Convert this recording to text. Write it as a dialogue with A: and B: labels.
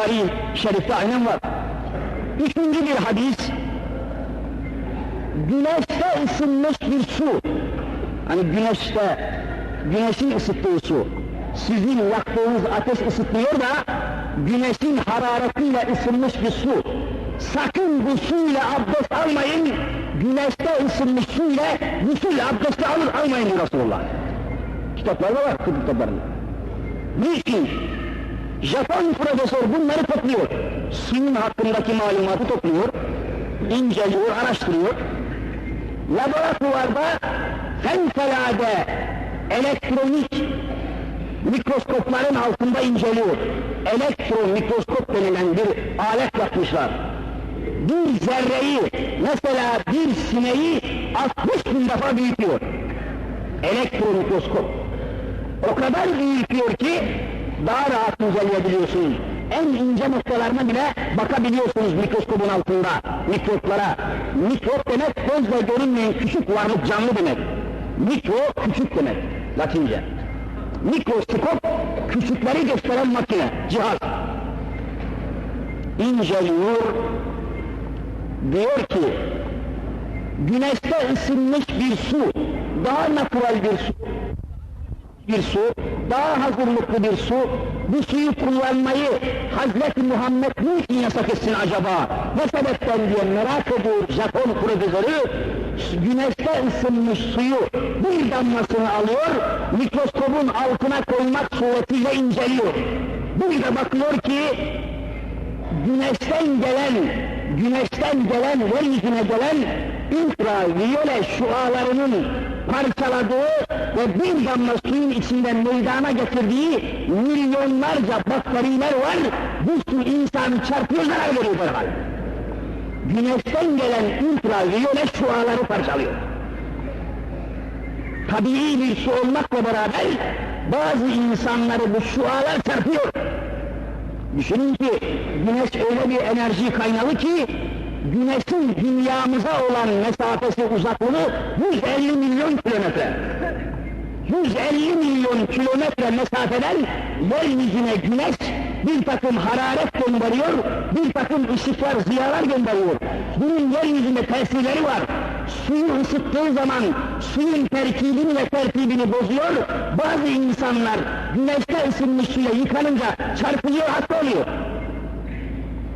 A: Bukhari şerifte aynen var. Üçüncü bir hadis, güneşte ısınmış bir su, hani güneşte, güneşin ısıttığı su, sizin yaktığınız ateş ısıtmıyor da, güneşin hararetiyle ısınmış bir su. Sakın bu suyla abdest almayın, güneşte ısınmış suyla gusül abdesti alın, almayın Resulullah. Kitaplarda var, tıp kitaplarında. Niçin? Japon profesör bunları topluyor. Suyun hakkındaki malumatı topluyor, inceliyor, araştırıyor. Laboratuvarda fevkalade elektronik mikroskopların altında inceliyor. Elektron mikroskop denilen bir alet yapmışlar. Bir zerreyi, mesela bir sineği 60 bin defa büyütüyor. Elektron mikroskop. O kadar büyütüyor ki daha rahat inceleyebiliyorsunuz. En ince noktalarına bile bakabiliyorsunuz mikroskopun altında, mikroplara. Mikrop demek gözle görünmeyen küçük varlık canlı demek. Mikro küçük demek Latince. Mikroskop küçükleri gösteren makine, cihaz. İnceliyor, diyor ki güneşte ısınmış bir su, daha natural bir su, bir su, daha hazırlıklı bir su, bu suyu kullanmayı Hazreti Muhammed niçin yasak etsin acaba? Ne sebepten diye merak ediyor Japon profesörü, güneşte ısınmış suyu bir damlasını alıyor, mikroskopun altına koymak suretiyle inceliyor. Burada bakıyor ki, güneşten gelen, güneşten gelen, yeryüzüne gelen ultraviyole şualarının parçaladığı ve bir damla suyun içinden meydana getirdiği milyonlarca bakteriler var. Bu su insanı çarpıyor, zarar veriyor derhal. Güneşten gelen ultraviyole şuaları parçalıyor. Tabii bir su olmakla beraber bazı insanları bu şualar çarpıyor. Düşünün ki güneş öyle bir enerji kaynağı ki güneşin dünyamıza olan mesafesi uzaklığı 150 milyon kilometre. 150 milyon kilometre mesafeden yeryüzüne güneş bir takım hararet gönderiyor, bir takım ışıklar, ziyalar gönderiyor. Bunun yeryüzünde tesirleri var. Suyu ısıttığı zaman suyun terkibini ve tertibini bozuyor. Bazı insanlar güneşte ısınmış suya yıkanınca çarpılıyor, hasta oluyor.